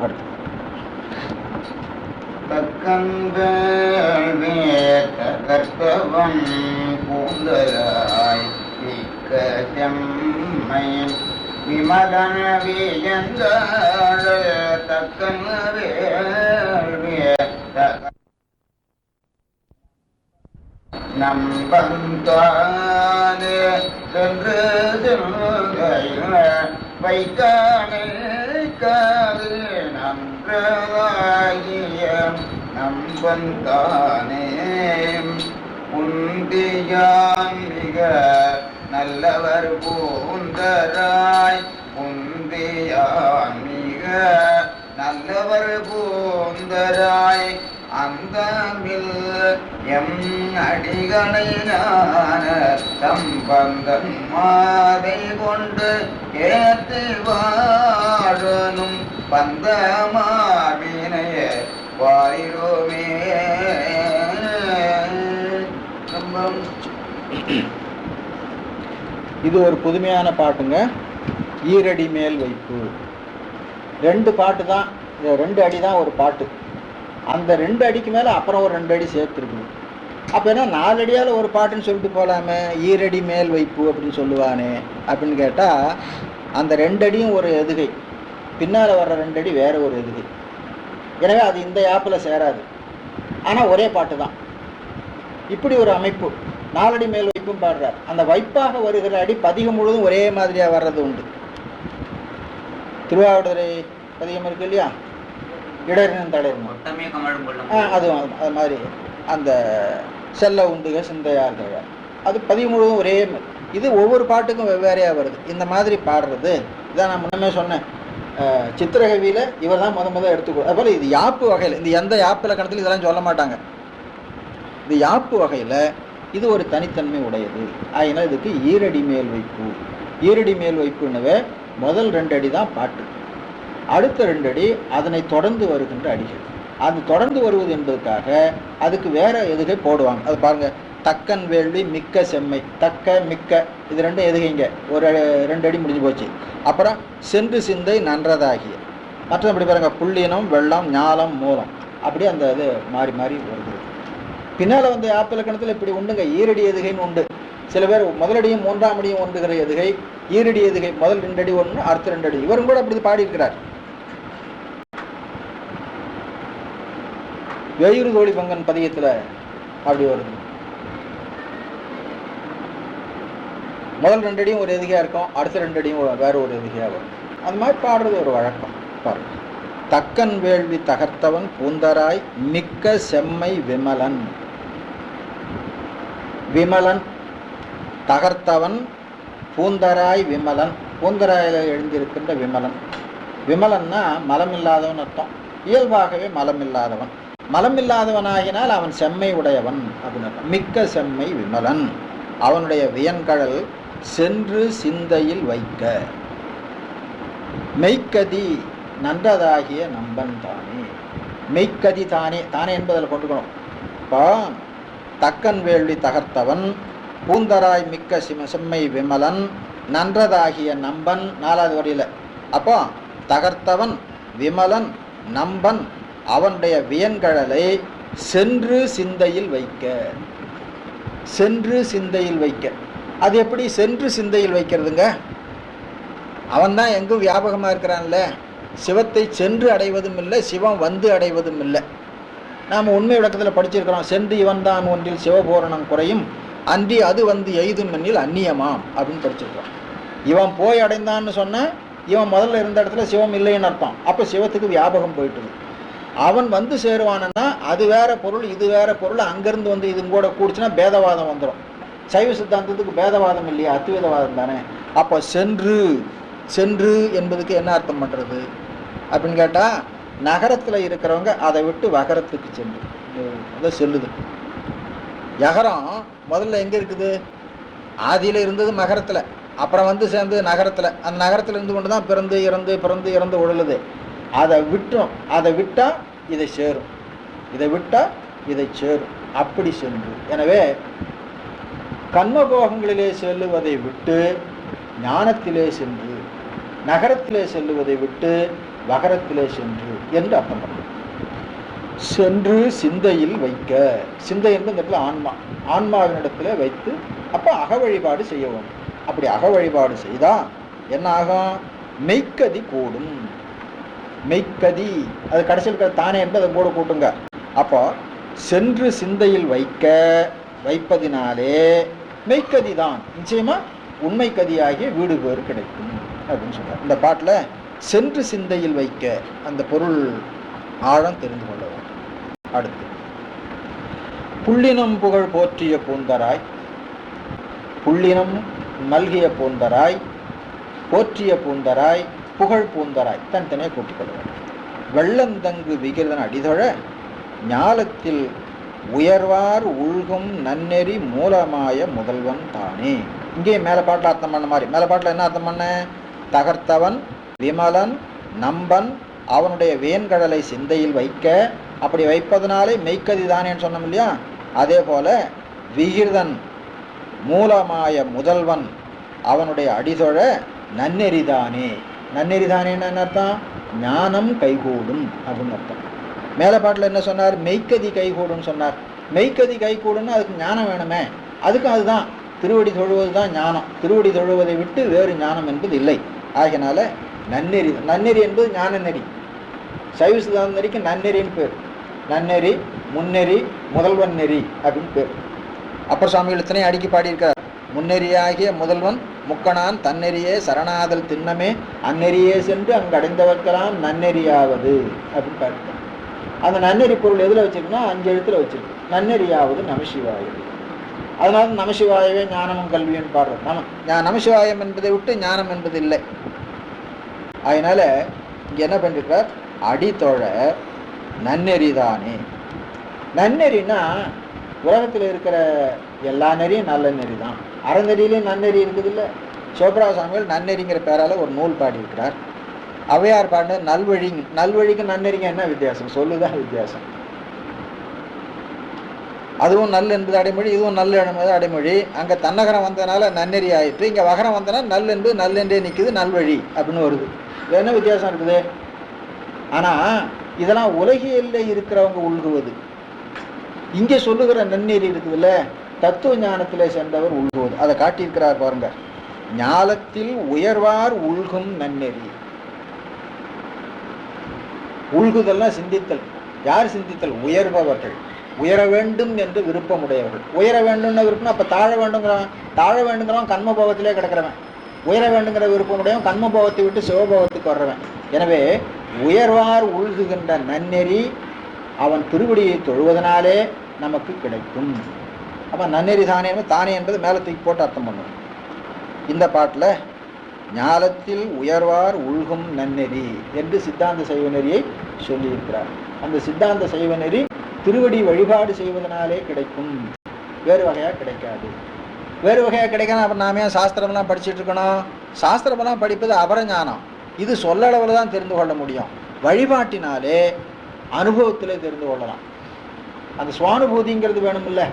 அடுத்து தக்கன்பேத்தகர்த்தவன் பூந்தலாய் மிக்க செம்மை விமலன வியந்தாழ தக்கன் நம்பந்தானே சென்று செல்கையில வைக்கானே காது நன்றாகிய நம்பந்தானே உந்தியான் மிக நல்லவர் பூந்தராய். உந்தியான் மிக நல்லவர் பூந்தராய். அந்தமில் எம் அடிகளை ஞான சம்பந்தன் மாதை கொண்டு ஏத்து வாழனும் பந்தமாவினைய வாரிரோமே இது ஒரு புதுமையான பாட்டுங்க. ஈரடி மேல் வைப்பு. ரெண்டு பாட்டு தான் ரெண்டு அடி தான் ஒரு பாட்டு. அந்த ரெண்டு அடிக்கு மேலே அப்புறம் ஒரு ரெண்டு அடி சேர்த்துருக்கணும். அப்போ என்ன நாலு அடியால் ஒரு பாட்டுன்னு சொல்லிட்டு போகலாமே ஈரடி மேல் வைப்பு அப்படின்னு சொல்லுவானே அப்படின்னு கேட்டால் அந்த ரெண்டு அடியும் ஒரு எதுகை. பின்னால் வர்ற ரெண்டு அடி வேற ஒரு எதுகை. எனவே அது இந்த ஆப்பில் சேராது. ஆனால் ஒரே பாட்டு தான். இப்படி ஒரு அமைப்பு. நாலடி மேல் வைப்பும் பாடுறார். அந்த வைப்பாக வருகிற அடி பதிகம் முழுவதும் ஒரே மாதிரியாக வர்றது உண்டு. திருவாவடுதுறை பதிகம் இருக்கு இல்லையா? இடரினும் ஆ அதுவும் அது- அது மாதிரி. அந்த செல்ல உண்டுக சிந்தையார்கள் அது பதிவு முழுவதும் ஒரே இது ஒவ்வொரு பாட்டுக்கும் வெவ்வேறையாக வருது. இந்த மாதிரி பாடுறது இதான் நான் முன்னமே சொன்னேன். சித்திரகவியில் இவர் தான் முத முத எடுத்துக்கோ அதுபோல் இது யாப்பு வகையில் இந்த எந்த யாப்பு இலக்கணத்தில் இதெல்லாம் சொல்ல மாட்டாங்க. இது யாப்பு வகையில் இது ஒரு தனித்தன்மை உடையது. அதனால் இதுக்கு ஈரடி மேல் வைப்பு. ஈரடி மேல் வைப்புன்னவே முதல் ரெண்டு அடி தான் பாட்டு. அடுத்த ரெண்டு அடி அதனை தொடர்ந்து வருகின்ற அடிகள். அது தொடர்ந்து வருவது என்பதற்காக அதுக்கு வேற எதுகை போடுவாங்க. அது பாருங்க தக்கன் வேள்வி மிக்க செம்மை தக்க மிக்க இது ரெண்டும் எதுகைங்க ஒரு ரெண்டு அடி முடிஞ்சு போச்சு. அப்புறம் சென்று சிந்தை நன்றதாகிய. மற்ற அப்படி பாருங்க புள்ளினம் வெள்ளம் ஞாலம் மூலம். அப்படி அந்த இது மாறி மாறி வருது. பின்னால் வந்து ஆப்பிலக்கணத்தில் இப்படி உண்டுங்க. ஈரடி எதுகைன்னு உண்டு. சில பேர் முதலடியும் மூன்றாம் அடியும் ஒன்றுகிற எதுகை ஈரடி எதுகை முதல் ரெண்டு அடி ஒன்று அடுத்த ரெண்டு அடி இவரும் கூட அப்படி பாடியிருக்கிறார். வேயூர் தோழி பங்கன் பதியத்தில் அப்படி வருது. முதல் ரெண்டு அடியும் ஒரு எதுகையாக இருக்கும் அடுத்த ரெண்டு அடியும் ஒரு- வேற ஒரு எதுகையாக வரும். அது மாதிரி பாடுறது ஒரு வழக்கம். பாருங்க. தக்கன் வேள்வி தகர்த்தவன் பூந்தராய் மிக்க செம்மை விமலன். விமலன் தகர்த்தவன் பூந்தராய் விமலன். பூந்தராயில் எழுந்திருக்கின்ற விமலன். விமலன்னா மலமில்லாதவன் அர்த்தம். இயல்பாகவே மலமில்லாதவன் மலமில்லாதவனாகினால் அவன் செம்மை உடையவன் அப்படின்னு மிக்க செம்மை விமலன். அவனுடைய வியன்கழல் சென்று சிந்தையில் வைக்க. மெய்க்கதி நன்றதாகிய நம்பன் தானே. மெய்க்கதி தானே தானே என்பதில் கொண்டுக்கணும். இப்போ தக்கன் வேள்வி தகர்த்தவன் பூந்தராய் மிக்க சிம செம்மை விமலன் நன்றதாகிய நம்பன் நாலாவது வரியில். அப்போ தகர்த்தவன் விமலன் நம்பன் அவனுடைய வியன்கழலை சென்று சிந்தையில் வைக்க. சென்று சிந்தையில் வைக்க. அது எப்படி சென்று சிந்தையில் வைக்கிறதுங்க? அவன்தான் எங்கும் வியாபகமாக இருக்கிறான்ல. சிவத்தை சென்று அடைவதும் இல்லை சிவம் வந்து அடைவதும் இல்லை. நாம் உண்மை விளக்கத்தில் படிச்சிருக்கிறோம் சென்று இவன்தான் ஒன்றில் சிவபூரணம் குறையும் அன்றி அது வந்து எய்தும் எண்ணில் அந்நியமாம் அப்படின்னு படிச்சிருக்கிறோம். இவன் போய் அடைந்தான்னு சொன்னால் இவன் முதல்ல இருந்த இடத்துல சிவம் இல்லைன்னு அர்த்தம். அப்போ சிவத்துக்கு வியாபகம் போயிட்டுது. அவன் வந்து சேருவானன்னா அது வேற பொருள் இது வேற பொருள் அங்கேருந்து வந்து இது கூட கூடுச்சுன்னா பேதவாதம் வந்துடும் சைவ சித்தாந்தத்துக்கு பேதவாதம் இல்லையா? அத்துவேதவாதம் தானே. அப்போ சென்று சென்று என்பதுக்கு என்ன அர்த்தம் பண்ணுறது அப்படின்னு கேட்டால் நகரத்தில் இருக்கிறவங்க அதை விட்டு வகரத்துக்கு சென்று. அதை செல்லுது. யகரம் முதல்ல எங்கே இருக்குது? ஆதியில் இருந்தது மகரத்தில். அப்புறம் வந்து சேர்ந்து நகரத்தில். அந்த நகரத்தில் இருந்து கொண்டு தான் பிறந்து இறந்து பிறந்து இறந்து உழலுது. அதை விட்டோம். அதை விட்டால் இதை சேரும். இதை விட்டால் இதை சேரும். அப்படி சென்று. எனவே கர்மபோகங்களிலே செல்லுவதை விட்டு ஞானத்திலே சென்று நகரத்திலே செல்லுவதை விட்டு வகரத்திலே சென்று என்று அர்த்தம் சென்று சிந்தையில் வைக்க. சிந்தை என்பது இந்த இடத்துல ஆன்மா. ஆன்மாவினிடத்துல வைத்து அப்போ அக வழிபாடு செய்யவும் அப்படி அக வழிபாடு செய்தால் என்ன ஆகும்? மெய்க்கதி கூடும். மெய்க்கதி அது கடைசியில் இருக்கிற தானே என்பது அதை கூட கூட்டுங்க. அப்போ சென்று சிந்தையில் வைக்க வைப்பதினாலே மெய்க்கதி தான் நிச்சயமா? உண்மை கதியாகிய வீடு பேறு கிடைக்கும் அப்படின்னு சொல்றார். இந்த பாட்டில் சென்று சிந்தையில் வைக்க அந்த பொருள் ஆழம் தெரிந்து கொள்ள வேண்டும். அடுத்து புள்ளினம் புகழ் போற்றிய பூந்தராய் புள்ளினம் மல்கிய பூந்தராய் போற்றிய பூந்தராய் புகழ் பூந்தராய் தனித்தனியாக கூட்டிக் கொள்ள வேண்டும் வெள்ளந்தங்கு விகிர்தன் அடிதொழ ஞாலத்தில் உயர்வார் உள்கும் நன்னெறி மூலமாய முதல்வன் தானே. இங்கே மேலே பாட்டில் அர்த்தம் பண்ண மாதிரி. மேலே பாட்டில் என்ன அர்த்தம் பண்ண? தகர்த்தவன் விமலன் நம்பன் அவனுடைய வேன்கடலை சிந்தையில் வைக்க. அப்படி வைப்பதனாலே மெய்க்கதி தானேன்னு சொன்னோம் இல்லையா? அதே போல விகிர்தன் மூலமாய முதல்வன் அவனுடைய அடிதொழ நன்னெறிதானே நன்னெறிதானேன்னு என்ன அர்த்தம்? ஞானம் கைகூடும் அப்படின்னு அர்த்தம். மேலே பாட்டில் என்ன சொன்னார்? மெய்க்கதி கைகூடுன்னு சொன்னார். மெய்க்கதி கைகூடும்னு அதுக்கு ஞானம் வேணுமே. அதுக்கும் அதுதான். திருவடி தொழுவது தான் ஞானம். திருவடி தொழுவதை விட்டு வேறு ஞானம் என்பது இல்லை. ஆகினால நன்னெறி நன்னெறி என்பது ஞான நெறி. சைவ சிதாந்த நெறிக்கு நன்னெறின்னு பேர். நன்னெறி முன்னெறி முதல்வன் நெறி அப்படின்னு பேர். அப்பர் சுவாமிகள் இத்தனையும் அடிக்கி பாடியிருக்கார். முன்னெறியாகிய முதல்வன் முக்கணான் தன்னெறியே சரணாதல் திண்ணமே அந்நெறியே சென்று அங்கு அடைந்தவர்க்கெல்லாம் நன்னெறியாவது அப்படின்னு பாடியிருக்கார் அந்த நன்னெறி பொருள் எதில் வச்சிருக்குன்னா அஞ்சு எழுத்துல வச்சிருக்கு. நன்னெறியாவது நமசிவாயம் அதனால நமசிவாயவே ஞானமும் கல்வியும் பாடுறோம் நம நமசிவாயம் என்பதை விட்டு ஞானம் என்பது இல்லை. அதனால இங்க என்ன பண்ணிருக்கார்? அடித்தொழ நன்னெறிதானே நன்னெறினா உலகத்தில் இருக்கிற எல்லா நெறியும் நல்ல நெறி தான் அறநெறியிலையும் நன்னெறி இருக்குது இல்லை சோப்ரா சாமியில் நன்னெறிங்கிற பேரால் ஒரு நூல் பாடியிருக்கிறார். அவையார் பாடினது நல்வழி நல்வழிக்கு நன்னெறிங்க என்ன வித்தியாசம்? சொல்லுதான் வித்தியாசம். அதுவும் நல் என்பது அடைமொழி இதுவும் நல் என்பது அடைமொழி. அங்கே தன்னகரம் வந்ததுனால நன்னெறி ஆயிற்று. இங்கே வகரம் வந்தனா நல் என்பது நல் என்றே நிற்குது நல்வழி அப்படின்னு வருது. இது என்ன வித்தியாசம் இருக்குது? ஆனால் இதெல்லாம் உலகியல்ல இருக்கிறவங்க உள்குவது இங்கே சொல்லுகிற நன்னெறி இருக்குதுல்ல? தத்துவ ஞானத்திலே சென்றவர் உள்குவது அதை காட்டியிருக்கிறார் பாருங்க ஞானத்தில் உயர்வார் உள்கும் நன்னெறி. உள்குதல்னா சிந்தித்தல். யார் சிந்தித்தல்? உயர்பவர்கள். உயர வேண்டும் என்று விருப்பமுடையவர்கள். உயர வேண்டும்னு விருப்பம் அப்ப தாழ வேண்டுங்கிறான். தாழ வேண்டுங்கிறவன் கண்மபோகத்திலே கிடக்கிறவன். உயர வேண்டுங்கிற விருப்பமுடையவன் கண்மபோகத்தை விட்டு சிவபோகத்துக்கு வர்றவன். எனவே உயர்வார் உழுகுகின்ற நன்னெறி அவன் திருவடியை தொழுவதனாலே நமக்கு கிடைக்கும். அப்போ நன்னெறி தானே தானே என்பது மேலே தூக்கி போட்டு அர்த்தம் பண்ணணும் இந்த பாட்டில் ஞாலத்தில் உயர்வார் உள்கும் நன்னெறி என்று சித்தாந்த சைவ நெறியை சொல்லியிருக்கிறார். அந்த சித்தாந்த சைவ நெறி திருவடி வழிபாடு செய்வதனாலே கிடைக்கும். வேறு வகையாக கிடைக்காது. வேறு வகையாக கிடைக்காது அப்புறம் நாம ஏன் சாஸ்திரமெல்லாம் படிச்சுட்டு இருக்கணும் சாஸ்திரமெல்லாம் படிப்பது அபரஞானம். இது சொல்லளவில் தான் தெரிந்து கொள்ள முடியும். வழிபாட்டினாலே அனுபவத்திலே தெரிந்து கொள்ளலாம். அந்த சுவானுபூதிங்கிறது வேணுமில்ல.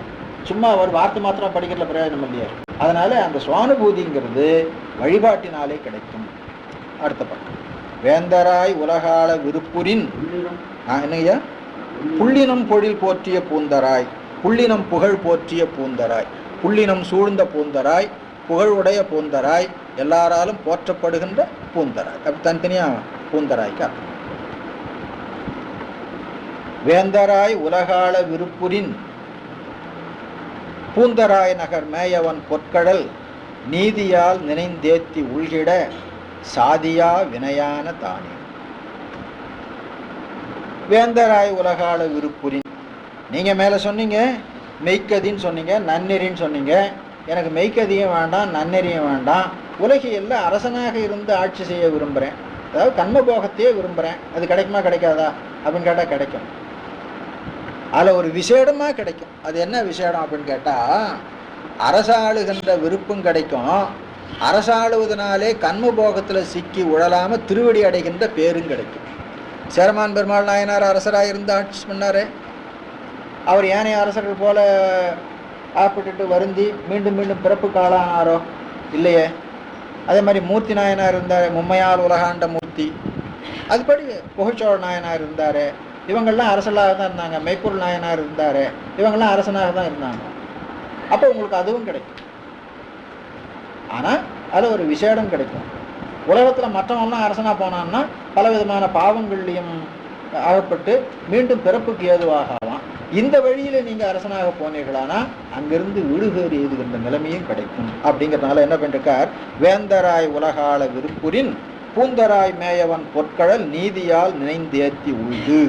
சும்மா ஒரு வார்த்தை மாத்திரம் படிக்கிறதுல பிரயோஜனம் இல்லையா. அதனால அந்த சுவானுபூதிங்கிறது வழிபாட்டினாலே கிடைக்கும். அடுத்த பக்கம். வேந்தராய் உலகால விருப்புரின். என்னையா புள்ளினம் பொழில் போற்றிய பூந்தராய். புள்ளினம் புகழ் போற்றிய பூந்தராய். புள்ளினம் சூழ்ந்த பூந்தராய். புகழுடைய பூந்தராய். எல்லாராலும் போற்றப்படுகின்ற பூந்தராய். அப்படி தனித்தனியா பூந்தராய்க்கு அர்த்தம். வேந்தராய் உலகால விருப்புரின். பூந்தராய் நகர் மேயவன் பொற்கடல் நீதியால் நினைந்தேத்தி உள்கிட சாதியா வினையான தானே. வேந்தராய் உலகால விருப்புரின். நீங்க மேல சொன்னீங்க மெய்க்கதின்னு சொன்னீங்க நன்னெறின்னு சொன்னீங்க. எனக்கு மெய்க்கதியும் வேண்டாம் நன்னெறியும் வேண்டாம். உலகியல்ல அரசனாக இருந்து ஆட்சி செய்ய விரும்புகிறேன் அதாவது கண்மபோகத்தையே விரும்புகிறேன் அது கிடைக்குமா கிடைக்காதா? அப்படின்னு கேட்டால் கிடைக்கும். அதில் ஒரு விசேடமாக கிடைக்கும். அது என்ன விசேடம் அப்படின்னு கேட்டால் அரசாளுகின்ற விருப்பம் கிடைக்கும். அரசாளுவதனாலே கண்மபோகத்தில் சிக்கி உழலாமல் திருவடி அடைகின்ற பேரும் கிடைக்கும். சேரமான் பெருமாள் நாயனார் அரசராக இருந்து ஆட்சி பண்ணார் அவர் ஏனைய அரசர்கள் போல ஆப்பிட்டுட்டு வருந்தி மீண்டும் மீண்டும் பிறப்பு காலானாரோ? இல்லையே. அதே மாதிரி மூர்த்தி நாயனார் இருந்தார் மும்மையால் உலகாண்ட மூர்த்தி. அதுபடி புகழ்ச்சோழ நாயனார் இருந்தார். இவங்கெல்லாம் அரசலாக தான் இருந்தாங்க. மெய்ப்பொருள் நாயனார் இருந்தார். இவங்கெல்லாம் அரசனாக தான் இருந்தாங்க. அப்போ உங்களுக்கு அதுவும் கிடைக்கும். ஆனால் அதில் ஒரு விசேடம் கிடைக்கும். உலகத்தில் மற்றவங்களாம் அரசனாக போனான்னா பல விதமான பாவங்கள்லையும் அகப்பட்டு மீண்டும் பிறப்புக்கு ஏதுவாகலாம். இந்த வழியில நீங்க அரசனாக போனீர்களானா அங்கிருந்து விடுகேறு எய்துகின்ற நிலைமையும் கிடைக்கும். அப்படிங்கிறதுனால என்ன பண்ணிருக்கார்? வேந்தராய் உலகால விருப்புரின் பூந்தராய் மேயவன் பொற்கழல் நீதியால் நினைந்தேத்தி உழுது.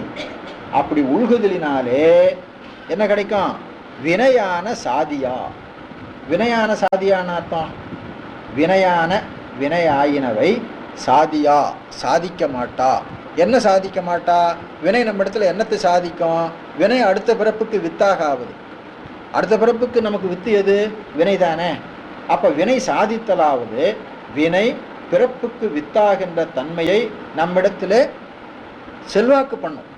அப்படி உழுகுதலினாலே என்ன கிடைக்கும்? வினையான சாதியா. வினையான சாதியான அர்த்தம்? வினையான வினையாயினவை சாதியா. சாதிக்க மாட்டா. என்ன சாதிக்க மாட்டா? வினை நம்ம இடத்துல என்னத்தை சாதிக்கும்? வினை அடுத்த பிறப்புக்கு வித்தாக ஆகுது அடுத்த பிறப்புக்கு நமக்கு வித்து எது? வினை தானே அப்போ வினை சாதித்தலாவது வினை பிறப்புக்கு வித்தாகின்ற தன்மையை நம்மிடத்துல செல்வாக்கு பண்ணும்.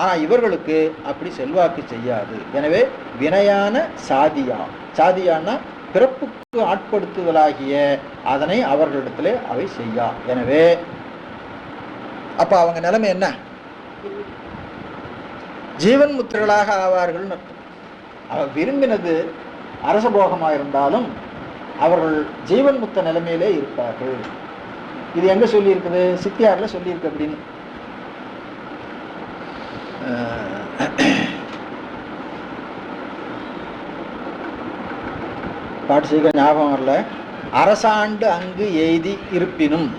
ஆனால் இவர்களுக்கு அப்படி செல்வாக்கு செய்யாது. எனவே வினையான சாதியா சாதியான்னா பிறப்புக்கு ஆட்படுத்துதலாகிய அதனை அவர்களிடத்தில் அவை செய்யா. எனவே அப்ப அவங்க நிலைமை என்ன? ஜீவன் முத்திரர்களாக ஆவார்கள் அவ விரும்பினது அரசபோகமாக இருந்தாலும் அவர்கள் ஜீவன் முத்த நிலைமையிலே இருப்பார்கள். இது எங்க சொல்லியிருக்குது? சித்தியாரில் சொல்லியிருக்கு அப்படின்னு. பாட்டு சீக்கிரம் ஞாபகம் வரல. அரசாண்டு அங்கு எய்தி இருப்பினும்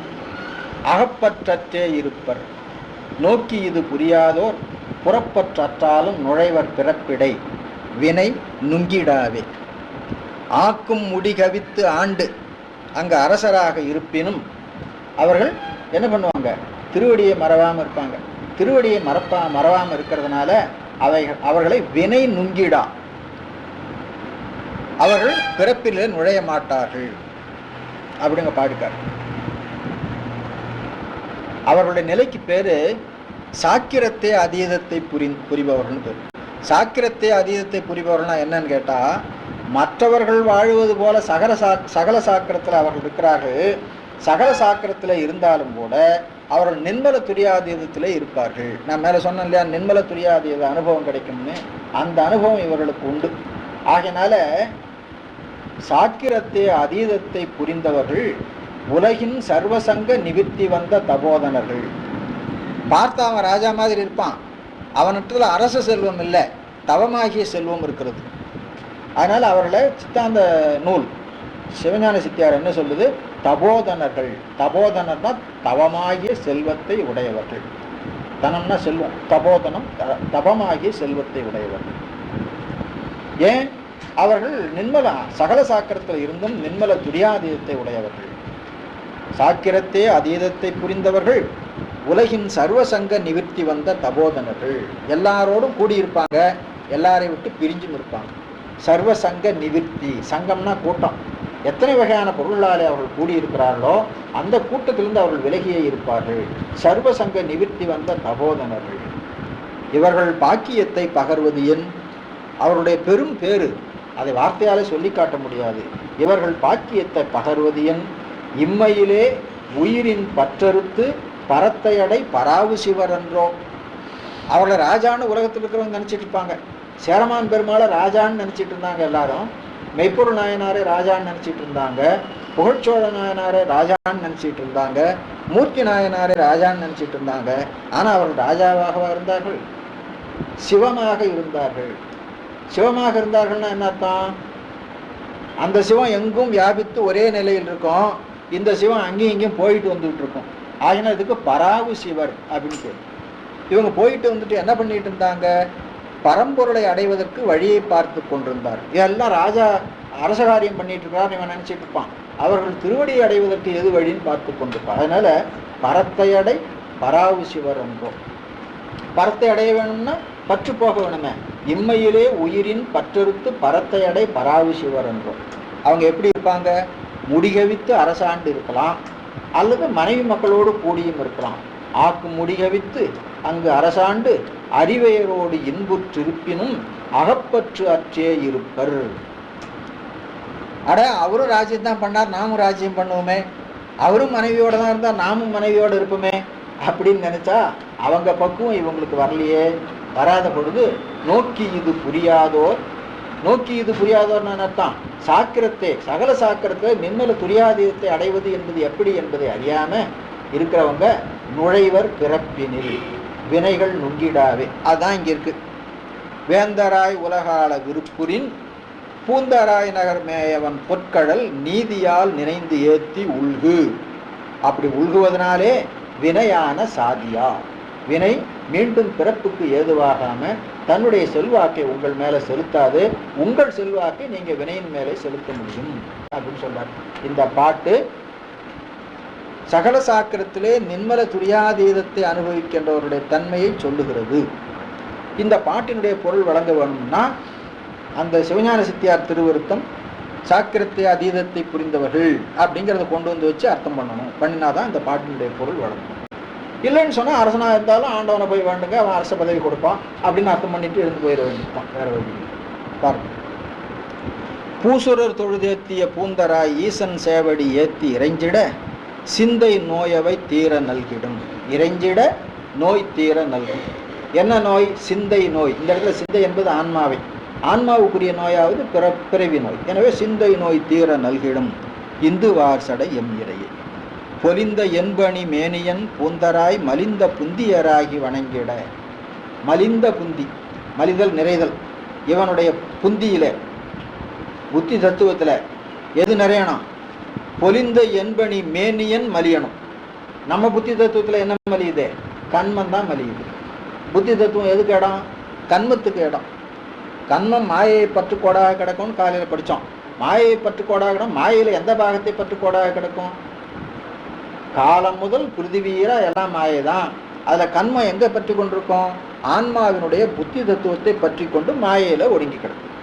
அகப்பற்றற்றே இருப்பர். நோக்கி இது புரியாதோர் புறப்பற்றாலும் நுழைவர் பிறப்பிடை. வினை நுங்கிடாவே. ஆக்கும் முடிகவித்து ஆண்டு. அங்கு அரசராக இருப்பினும் அவர்கள் என்ன பண்ணுவாங்க? திருவடியை மறவாமல் இருப்பாங்க. திருவடியை மறப்பா மறவாமல் இருக்கிறதுனால அவை அவர்களை வினை நுங்கிடா. அவர்கள் பிறப்பிலே நுழைய மாட்டார்கள். அப்படிங்க பாடுக்கார் அவர்களுடைய நிலைக்கு பேரு சாக்கிரத்தே அதீதத்தை புரி புரிபவர்கள் பேர். சாக்கிரத்தே அதீதத்தை புரிபவர்கள்னா என்னன்னு கேட்டா மற்றவர்கள் வாழுவது போல சகல சா சகல சாக்கிரத்தில் அவர்கள் இருக்கிறார்கள். சகல சாக்கிரத்தில் இருந்தாலும் கூட அவர்கள் நின்மல துரியாதீதத்தில் இருப்பார்கள். நான் மேலே சொன்னேன் இல்லையா? நின்மல துரியாதீத அனுபவம் கிடைக்கும்னு. அந்த அனுபவம் இவர்களுக்கு உண்டு. ஆகையினால சாக்கிரத்தை அதீதத்தை புரிந்தவர்கள் உலகின் சர்வசங்க நிவிற்த்தி வந்த தபோதனர்கள். பார்த்தா அவன் ராஜா மாதிரி இருப்பான். அவனிடத்துல அரச செல்வம் இல்லை தவமாகிய செல்வம் இருக்கிறது. அதனால் அவர்களை சித்தாந்த நூல் சிவஞான சித்தியார் என்ன சொல்லுது? தபோதனர்கள். தபோதனர்னா தவமாகிய செல்வத்தை உடையவர்கள். தனம்னா செல்வம். தபோதனம் த- தபமாகிய செல்வத்தை உடையவர்கள். ஏன்? அவர்கள் நின்மல சகல சாக்கிரத்தில் இருந்தும் நின்மல துரியாதீதத்தை உடையவர்கள். சாக்கிரத்தே அதீதத்தை புரிந்தவர்கள். உலகின் சர்வசங்க நிவிர்த்தி வந்த தபோதனர்கள். எல்லாரோடும் கூடியிருப்பாங்க. எல்லாரையும் விட்டு பிரிஞ்சும் இருப்பாங்க. சர்வசங்க நிவிற்த்தி. சங்கம்னா கூட்டம். எத்தனை வகையான பொருளாலே அவர்கள் கூடியிருக்கிறார்களோ அந்த கூட்டத்திலிருந்து அவர்கள் விலகியே இருப்பார்கள். சர்வசங்க நிவிற்த்தி வந்த தபோதனர்கள். இவர்கள் பாக்கியத்தை பகர்வது என்? அவருடைய பெரும் பேரு அதை வார்த்தையாலே சொல்லி காட்ட முடியாது. இவர்கள் பாக்கியத்தை பகர்வது என்? இம்மையிலே உயிரின் பற்றறுத்து பரத்தையடை பராவு சிவர் என்றோ அவளை ராஜான்னு உலகத்தில் இருக்கிறவங்க நினச்சிட்டு இருப்பாங்க. சேரமான் பெருமாளை ராஜான்னு நினச்சிட்டு இருந்தாங்க எல்லாரும். மெய்ப்பொருள் நாயனாரே ராஜான்னு நினச்சிட்டு இருந்தாங்க. புகழ்ச்சோழ நாயனாரே ராஜான்னு நினச்சிட்டு இருந்தாங்க. மூர்த்தி நாயனாரே ராஜான்னு நினச்சிட்டு இருந்தாங்க. ஆனால் அவர்கள் ராஜாவாகவா இருந்தார்கள்? சிவமாக இருந்தார்கள். சிவமாக இருந்தார்கள்னா என்ன அர்த்தம்? அந்த சிவம் எங்கும் வியாபித்து ஒரே நிலையில் இருக்கும். இந்த சிவம் அங்கேயும் இங்கேயும் போயிட்டு வந்துட்டு இருக்கும். ஆகினா இதுக்கு பராவு சிவர் அப்படின்னு பேர். இவங்க போயிட்டு வந்துட்டு என்ன பண்ணிட்டு இருந்தாங்க? பரம்பொருளை அடைவதற்கு வழியை பார்த்து கொண்டிருந்தார். இதெல்லாம் ராஜா அரச காரியம் பண்ணிட்டு இருக்கார் இவன் நினைச்சிட்டு இருப்பான். அவர்கள் திருவடியை அடைவதற்கு எது வழின்னு பார்த்து கொண்டிருப்பான். அதனால பரத்தை அடை பராவு சிவர் என்றோம் பரத்தை அடைய வேணும்னா பற்று போக வேணுமே. இம்மையிலே உயிரின் பற்றறுத்து பரத்தை அடை பராவு சிவர் என்றோம் அவங்க எப்படி இருப்பாங்க? முடிகவித்து அரசாண்டு இருக்கலாம். அல்லது மனைவி மக்களோடு கூடியும் இருக்கலாம். ஆக்கு முடிகவித்து அங்கு அரசாண்டு அறிவையரோடு இன்புற்றிருப்பினும் அகப்பற்று அற்றே இருப்பர். அட அவரும் ராஜ்யம் தான் பண்ணார் நாமும் ராஜ்யம் பண்ணுவோமே. அவரும் மனைவியோட தான் இருந்தால் நாமும் மனைவியோடு இருப்போமே. அப்படின்னு நினச்சா அவங்க பக்குவம் இவங்களுக்கு வரலையே. வராத பொழுது நோக்கி இது புரியாதோர் நோக்கி இது புரியாதோர்னு அர்த்தம். சாக்கிரத்தை சகல சாக்கிரத்தை மின்னல துரியாதீதத்தை அடைவது என்பது எப்படி என்பதை அறியாமல் இருக்கிறவங்க நுழைவர் பிறப்பினில். வினைகள் நுங்கிடாவே அதான் இங்கே இருக்கு. வேந்தராய் உலகால விருப்புரின் பூந்தராய் நகர் மேயவன் பொற்கடல் நீதியால் நினைந்து ஏத்தி உள்கு. அப்படி உள்குவதனாலே வினையான சாதியா. வினை மீண்டும் பிறப்புக்கு ஏதுவாகாம தன்னுடைய செல்வாக்கை உங்கள் மேலே செலுத்தாது உங்கள் செல்வாக்கை நீங்கள் வினையின் மேலே செலுத்த முடியும். அப்படின்னு சொல்றார். இந்த பாட்டு சகல சாக்கிரத்திலே நின்மல துரியாதீதத்தை அனுபவிக்கின்றவருடைய தன்மையை சொல்லுகிறது. இந்த பாட்டினுடைய பொருள் வழங்க வேணும்னா அந்த சிவஞான சித்தியார் திருவருத்தம் சாக்கிரத்தை அதீதத்தை புரிந்தவர்கள் அப்படிங்கிறத கொண்டு வந்து வச்சு அர்த்தம் பண்ணணும். பண்ணினாதான் இந்த பாட்டினுடைய பொருள் வழங்கும். இல்லைன்னு சொன்னால் அரசனாக இருந்தாலும் ஆண்டவனை போய் வேண்டுங்க அவன் அரச பதவி கொடுப்பான் அப்படின்னு அர்த்தம் பண்ணிட்டு இருந்து போயிட வேண்டியதான் வேற வழி பாருங்க. பூசுரர் தொழுதேத்திய பூந்தராய் ஈசன் சேவடி ஏத்தி இறைஞ்சிட சிந்தை நோயவை தீர நல்கிடும். இறைஞ்சிட நோய் தீர நல்கும். என்ன நோய்? சிந்தை நோய். இந்த இடத்துல சிந்தை என்பது ஆன்மாவை. ஆன்மாவுக்குரிய நோயாவது பிற பிறவி நோய். எனவே சிந்தை நோய் தீர நல்கிடும். இந்து வார்சடை எம் இறையே. பொலிந்த என்பணி மேனியன் பூந்தராய் மலிந்த புந்தியராகி வணங்கிட. மலிந்த புந்தி மலிதல் நிறைதல். இவனுடைய புந்தியில புத்தி தத்துவத்தில் எது நிறையணும்? பொலிந்த என்பணி மேனியன் மலியணும் நம்ம புத்தி தத்துவத்தில் என்ன மலியுது? கண்மம் தான் மலியுது. புத்தி தத்துவம் எதுக்கு இடம்? கண்மத்துக்கு இடம். கண்மம் மாயையை பற்றுக்கோடாக கிடக்கும்னு காலையில் படித்தோம் மாயையை பற்றுக்கோடாக கிடக்கும். மாயையில் எந்த பாகத்தை பற்றுக்கோடாக கிடக்கும்? காலம் முதல் பிருத்திவீரா எல்லாம் மாயை தான். அதில் கண்மம் எங்கே பற்றி கொண்டிருக்கோம்? ஆன்மாவினுடைய புத்தி தத்துவத்தை பற்றி கொண்டு மாயையில் ஒடுங்கி கிடக்கும்.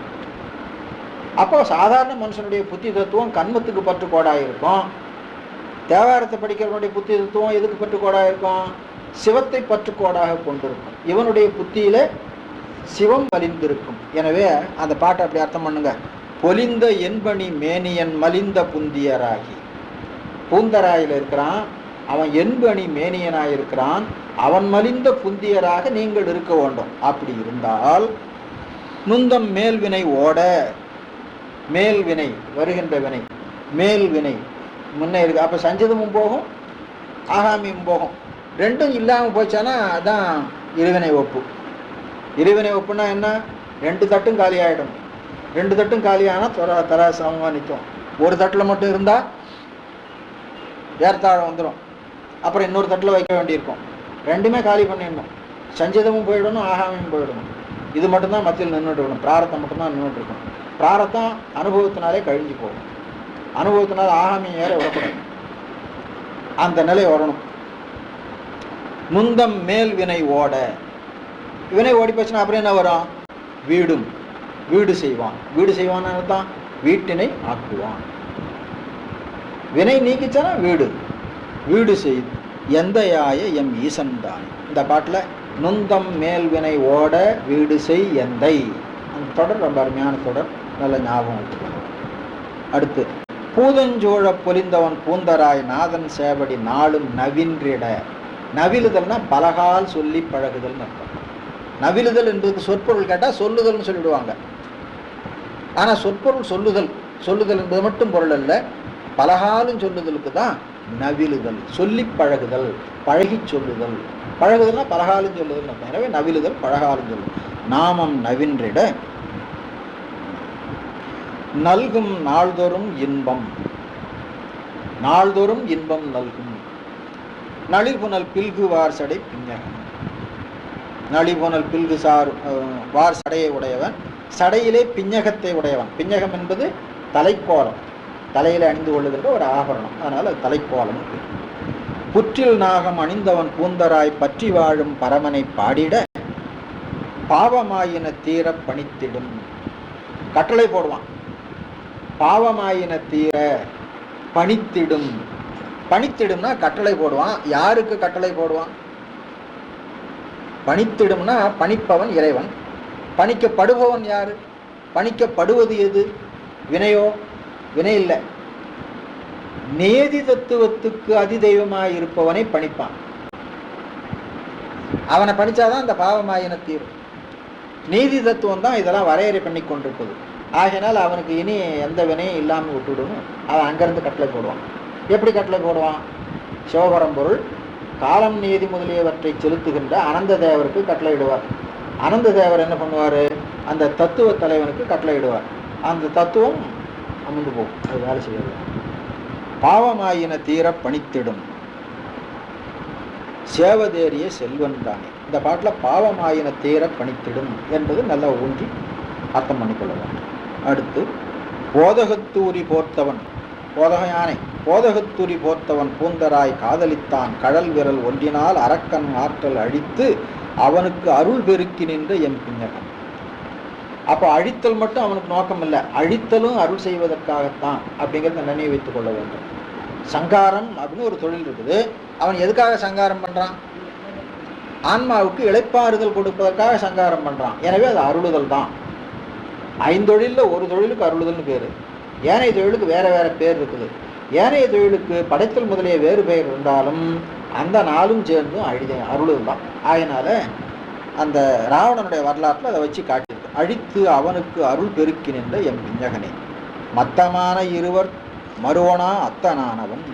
அப்போ சாதாரண மனுஷனுடைய புத்தி தத்துவம் கண்மத்துக்கு பற்றுக்கோடாக இருக்கும் தேவாரத்தை படிக்கிறவனுடைய புத்தி தத்துவம் எதுக்கு பற்றுக்கோடாக இருக்கும் சிவத்தை பற்றுக்கோடாக கொண்டிருக்கும். இவனுடைய புத்தியில சிவம் மலிந்திருக்கும் எனவே அந்த பாட்டை அப்படி அர்த்தம் பண்ணுங்க. பொலிந்த என்பணி மேனியன் மலிந்த புந்தியராகி. பூந்தராயில் இருக்கிறான். அவன் என்பணி மேனியனாக இருக்கிறான் அவன் மலிந்த புந்தியராக நீங்கள் இருக்க வேண்டும். அப்படி இருந்தால் நுந்தம் மேல்வினை ஓட. மேல் வினை வருகின்ற வினை மேல்வினை முன்னே இருக்கு. அப்போ சஞ்சிதமும் போகும் ஆகாமியும் போகும். ரெண்டும் இல்லாமல் போச்சானா அதான் இருவினை ஒப்பு. இருவினை ஒப்புனா என்ன? ரெண்டு தட்டும் காலி ஆகிடும் ரெண்டு தட்டும் காலியானால் தர தரா சமமாக நிற்கும். ஒரு தட்டில் மட்டும் இருந்தால் ஏற்றாழம் வந்துடும் அப்புறம் இன்னொரு தட்டில் வைக்க வேண்டியிருக்கும். ரெண்டுமே காலி பண்ணிடணும். சஞ்சிதமும் போயிடணும் ஆகாமியும் போயிடணும். இது மட்டும்தான் மத்தியில் நின்றுட்டு இருக்கணும். பிராரத்தம் மட்டும்தான் நின்றுட்டு இருக்கணும். பிராரத்தம் அனுபவத்தினாலே கழிஞ்சு போகும். அனுபவத்தினால ஆகாமியம் ஏற விடக்கூடாது. அந்த நிலை வரணும். முந்தம் மேல் வினை ஓட. வினை ஓடி போச்சுன்னா அப்புறம் என்ன வரும்? வீடும். வீடு செய்வான். வீடு செய்வான்னு தான் வீட்டினை ஆக்குவான். வினை நீக்கிச்சானா வீடு. வீடு செய். எந்த யாய எம் ஈசன் தான் இந்த பாட்டில் நுந்தம் மேல் வினை ஓட வீடு செய் எந்தை. அந்த தொடர் ரொம்ப அருமையான தொடர். நல்ல ஞாபகம் வச்சுக்கணும் அடுத்து பூதஞ்சோழ பொலிந்தவன் பூந்தராய் நாதன் சேவடி நாளும் நவின்றிட. நவிலுதல்னா பலகால் சொல்லி பழகுதல்னு அர்த்தம். நவிலுதல் என்பதுக்கு சொற்பொருள் கேட்டால் சொல்லுதல்னு சொல்லிடுவாங்க. ஆனால் சொற்பொருள் சொல்லுதல் சொல்லுதல் என்பது மட்டும் பொருள் அல்ல. பலகாலும் சொல்லுதலுக்கு தான் நவிலுதல் சொல்லி பழகுதல் பழகி சொல்லுதல். பழகுதல்னா பலகாலும் சொல்லுதல் எனவே நவிலுதல் பழகாலும் சொல்லுதல். நாமம் நவின்றிட நல்கும் நாள்தோறும் இன்பம். நாள்தோறும் இன்பம் நல்கும். நளிபுனல் பில்கு வார் சடை பிஞ்சகன் நளிபுனல் பில்கு சார் வார் சடையை உடையவன். சடையிலே பிஞ்சகத்தை உடையவன். பிஞ்சகம் என்பது தலைக்கோலம். தலையில அணிந்து கொள்ளுகின்ற ஒரு ஆபரணம். அதனால் அது தலைக்கோலம் புற்றில் நாகம் அணிந்தவன் பூந்தராய் பற்றி வாழும் பரமனை பாடிட பாவமாயின தீர பணித்திடும். கட்டளை போடுவான். பாவமாயின தீர பணித்திடும். பணித்திடும்னா கட்டளை போடுவான். யாருக்கு கட்டளை போடுவான்? பணித்திடும்னா பணிப்பவன் இறைவன். பணிக்கப்படுபவன் யாரு? பணிக்கப்படுவது எது? வினையோ? வினை இல்லை. நேதி தத்துவத்துக்கு அதிதெய்வமாய் இருப்பவனை பணிப்பான். அவனை பணிச்சாதான் அந்த பாவமாயின தீரும். நீதி தத்துவம் தான் இதெல்லாம் வரையறை பண்ணி கொண்டிருப்பது ஆகினால் அவனுக்கு இனி எந்த வினையும் இல்லாமல் விட்டுவிடணும் அவன் அங்கேருந்து கட்டளை போடுவான். எப்படி கட்டளை போடுவான்? சிவபரம்பொருள் காலம் நீதி முதலியவற்றை செலுத்துகின்ற அனந்த தேவருக்கு கட்டளையிடுவார். அனந்த தேவர் என்ன பண்ணுவார்? அந்த தத்துவ தலைவனுக்கு கட்டளையிடுவார். அந்த தத்துவம் அமர்ந்து போகும். அது வேலை செய்யாது. பாவமாயின தீர பணித்திடும். சேவதேரிய செல்வன் தானே இந்த பாட்டில் பாவமாயின தீர பணித்திடும் என்பது நல்லா ஊன்றி அர்த்தம் பண்ணிக்கொள்ள வேண்டும் அடுத்து போதகத்தூரி போர்த்தவன் போதக யானை போதகத்தூரி போர்த்தவன் பூந்தராய் காதலித்தான் கடல் விரல் ஒன்றினால் அரக்கன் ஆற்றல் அழித்து அவனுக்கு அருள் பெருக்கி நின்ற என் பின்னகன். அப்போ அழித்தல் மட்டும் அவனுக்கு நோக்கம் இல்லை அழித்தலும் அருள் செய்வதற்காகத்தான் அப்படிங்கிறத நினைவு வைத்துக் கொள்ள வேண்டும். சங்காரம் அப்படின்னு ஒரு தொழில் இருக்குது. அவன் எதுக்காக சங்காரம் பண்ணுறான் ஆன்மாவுக்கு இளைப்பாறுதல் கொடுப்பதற்காக சங்காரம் பண்ணுறான் எனவே அது அருளுதல் தான். ஐந்தொழிலில் ஒரு தொழிலுக்கு அருளுதல்னு பேர். ஏனைய தொழிலுக்கு வேறு வேறு பேர் இருக்குது. ஏனைய தொழிலுக்கு படைத்தல் முதலிய வேறு பெயர் இருந்தாலும் அந்த நாளும் சேர்ந்து அழித அருளுதல் தான் ஆகையினால அந்த ராவணனுடைய வரலாற்றில் அதை வச்சு காட்டியிருக்கு. அழித்து அவனுக்கு அருள் பெருக்கி நின்ற எம் விஞ்ஞகனே மத்தமான இருவர் மறுவனா அத்தனானவன்.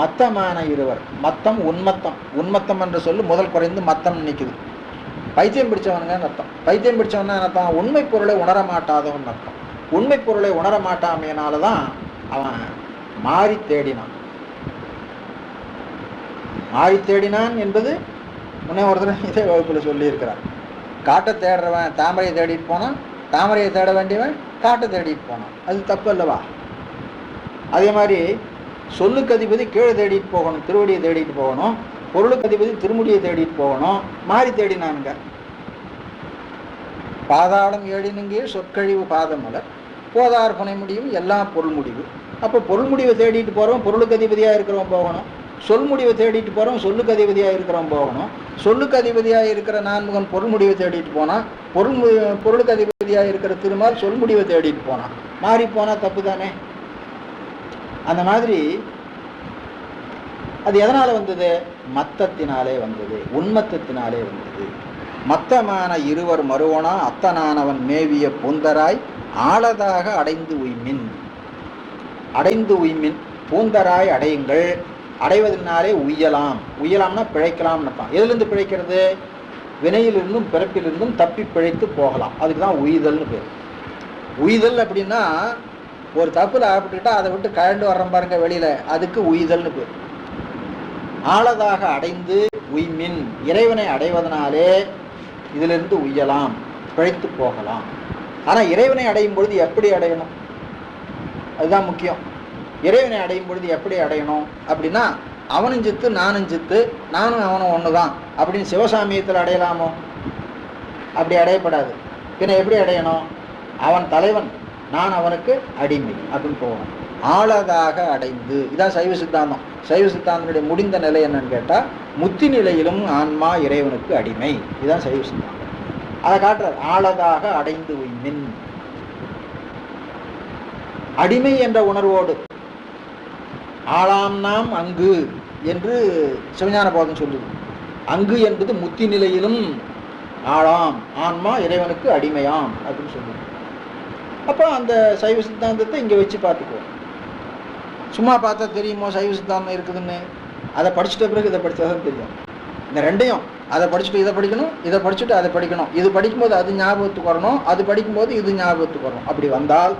மத்தமான இருவர் மத்தம் உன்மத்தம். உன்மத்தம் என்ற சொல்லு முதல் குறைந்து மத்தம் நிற்குது பைத்தியம் பிடிச்சவனுங்கன்னு அர்த்தம். பைத்தியம் பிடிச்சவன் அர்த்தம்? உண்மை பொருளை உணர மாட்டாதவன் அர்த்தம். உண்மை பொருளை உணர மாட்டாமையினால தான் அவன் மாறி தேடினான். மாறி தேடினான் என்பது முன்னே ஒரு இதே வகுப்பில் சொல்லியிருக்கிறார். காட்டை தேடுறவன் தாமரையை தேடிட்டு போனான். தாமரையை தேட வேண்டியவன் காட்டை தேடிட்டு போனான். அது தப்பு அல்லவா? அதே மாதிரி சொல்லுக்கு அதிபதி கீழே தேடிட்டு போகணும் திருவடியை தேடிட்டு போகணும். பொருளுக்கு அதிபதி திருமுடியை தேடிட்டு போகணும். மாறி தேடினானுங்க. பாதாளம் ஏழினுங்கே சொற்கழிவு பாதமலர். போதார் புனை முடியும் எல்லாம் பொருள் முடிவு. அப்போ பொருள் முடிவை தேடிட்டு போகிறோம் பொருளுக்கு அதிபதியாக இருக்கிறவன் போகணும். சொல் முடிவை தேடிட்டு போகிறோம் சொல்லுக்கு அதிபதியாக இருக்கிறவன் போகணும். சொல்லுக்கு அதிபதியாக இருக்கிற நான்முகன் பொருள் முடிவை தேடிட்டு போனான். பொருள் பொருளுக்கு அதிபதியாக இருக்கிற திருமால் சொல் முடிவை தேடிட்டு போனான். மாறி போனால் தப்பு தானே அந்த மாதிரி அது எதனால் வந்தது? மத்தத்தினாலே வந்தது உன்மத்தத்தினாலே வந்தது. மத்தமான இருவர் மறுவனா அத்தனானவன் மேவிய பூந்தராய் ஆழதாக அடைந்து உய்மின். அடைந்து உய்மின் பூந்தராய் அடையுங்கள். அடைவதனாலே உய்யலாம். உய்யலாம்னா பிழைக்கலாம்னு நினைப்பான் எதுலேருந்து பிழைக்கிறது? வினையிலிருந்தும் பிறப்பிலிருந்தும் தப்பி பிழைத்து போகலாம். அதுக்கு தான் உய்தல்னு பேர். உய்தல் அப்படின்னா ஒரு தப்பில் ஆப்பிட்டுக்கிட்டால் அதை விட்டு கழண்டு வர்றோம் பாருங்க வெளியில். அதுக்கு உய்தல்னு பேர். ஆழதாக அடைந்து உய்மின் இறைவனை அடைவதனாலே இதிலிருந்து உய்யலாம் பிழைத்து போகலாம். ஆனால் இறைவனை அடையும் பொழுது எப்படி அடையணும்? அதுதான் முக்கியம். இறைவனை அடையும் பொழுது எப்படி அடையணும்? அப்படின்னா அவனும் சித்து நானும் சித்து நானும் அவனும் ஒன்று தான் அப்படின்னு சிவசாமியத்தில் அடையலாமோ? அப்படி அடையப்படாது. பின்ன எப்படி அடையணும்? அவன் தலைவன் நான் அவனுக்கு அடிமை அப்படின்னு போகணும். ஆழதாக அடைந்து இதான் சைவ சித்தாந்தம். சைவ சித்தாந்தனுடைய முடிந்த நிலை என்னன்னு கேட்டால் முத்தி நிலையிலும் ஆன்மா இறைவனுக்கு அடிமை. இதுதான் சைவ சித்தாந்தம். அதை காட்டுறார். ஆழதாக அடைந்து உய்மின் அடிமை என்ற உணர்வோடு ஆளாம் நாம் அங்கு என்று சிவஞான போதம் சொல்லுது. அங்கு என்பது முத்தி நிலையிலும் ஆளாம் ஆன்மா இறைவனுக்கு அடிமையாம் அப்படின்னு சொல்லுது. அப்போ அந்த சைவ சித்தாந்தத்தை இங்கே வச்சு பார்த்துக்குவோம். சும்மா பார்த்தா தெரியுமோ? சைவ சித்தாந்தம் இருக்குதுன்னு. அதை படிச்சுட்ட பிறகு இதை படித்தா தான் தெரியும். இந்த ரெண்டையும் அதை படிச்சுட்டு இதை படிக்கணும் இதை படிச்சுட்டு அதை படிக்கணும். இது படிக்கும்போது அது ஞாபகத்துக்கு வரணும் அது படிக்கும்போது இது ஞாபகத்துக்கு வரணும். அப்படி வந்தால்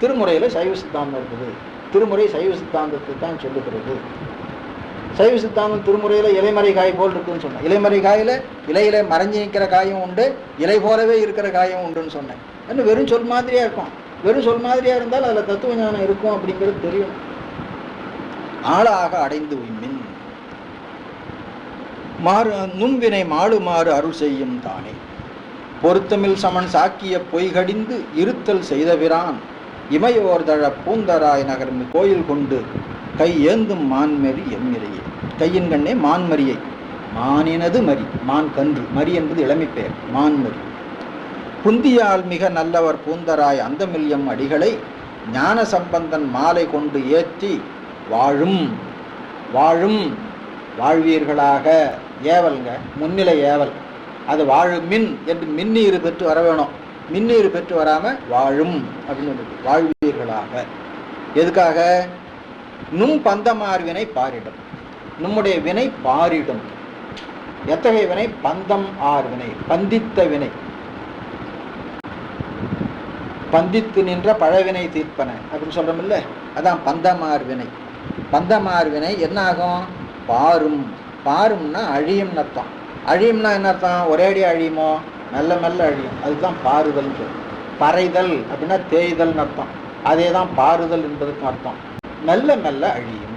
திருமுறையில் சைவ சித்தாந்தம் இருக்குது. திருமுறை சைவ சித்தாந்தத்தை தான் சொல்லுகிறது. சைவ சித்தாந்தம் திருமுறையில் இலைமறை காய் போல் இருக்குன்னு சொன்னேன். இலைமறை காயில் இலையில மறைஞ்சி நிற்கிற காயும் உண்டு இலை போலவே இருக்கிற காயும் உண்டுன்னு சொன்னேன். இன்னும் வெறும் சொல் மாதிரியாக இருக்கும். வெறும் சொல் மாதிரியாக இருந்தால் அதில் தத்துவ ஞானம் இருக்கும் அப்படிங்கிறது தெரியும். ஆளாக அடைந்து உய்மின் மாறு நுண்வினை மாறுமாறு அருள் செய்யும் தானே. பொருத்தமில் சமன் சாக்கிய பொய்கடிந்து இருத்தல் செய்தவிரான் இமையோர்தழ பூந்தராய் நகர்ந்து கோயில் கொண்டு கை ஏந்தும் மான்மரி எம்மிறையே. கையின் கண்ணே மான்மரியை. மானினது மரி மான் கன்று. மரி என்பது இளமை பெயர் மான்மரி. புந்தியால் மிக நல்லவர் பூந்தராய் அந்தமில்யம் அடிகளை ஞான சம்பந்தன் மாலை கொண்டு ஏற்றி வாழும் வாழும் வாழ்வீர்களாக ஏவல்ங்க முன்னிலை ஏவல். அது வாழும் மின் என்று மின்னீர் பெற்று வர வேணும். மின்னீர் பெற்று வராம வாழும் அப்படின்னு வாழ்வீர்களாக. எதுக்காக? நும் பந்தமார்வினை பாரிடும். நம்முடைய வினை பாரிடும். எத்தகைய வினை? பந்தம் ஆர் வினை பந்தித்த வினை. பந்தித்து நின்ற பழவினை தீர்ப்பன அப்படின்னு சொல்றோம் இல்ல அதான் பந்தமார் வினை. பந்தமார்வினை என்ன ஆகும் பாரும். பாரும்னா அழியும்னு அர்த்தம். அழியும்னா என்ன அர்த்தம்? ஒரேடி அழியுமோ? மெல்ல மெல்ல அழியும். அதுதான் பாருதல் பறைதல் அப்படின்னா தேய்தல்னு அர்த்தம். அதே தான் பாருதல் என்பதுக்கும் அர்த்தம். மெல்ல மெல்ல அழியும்.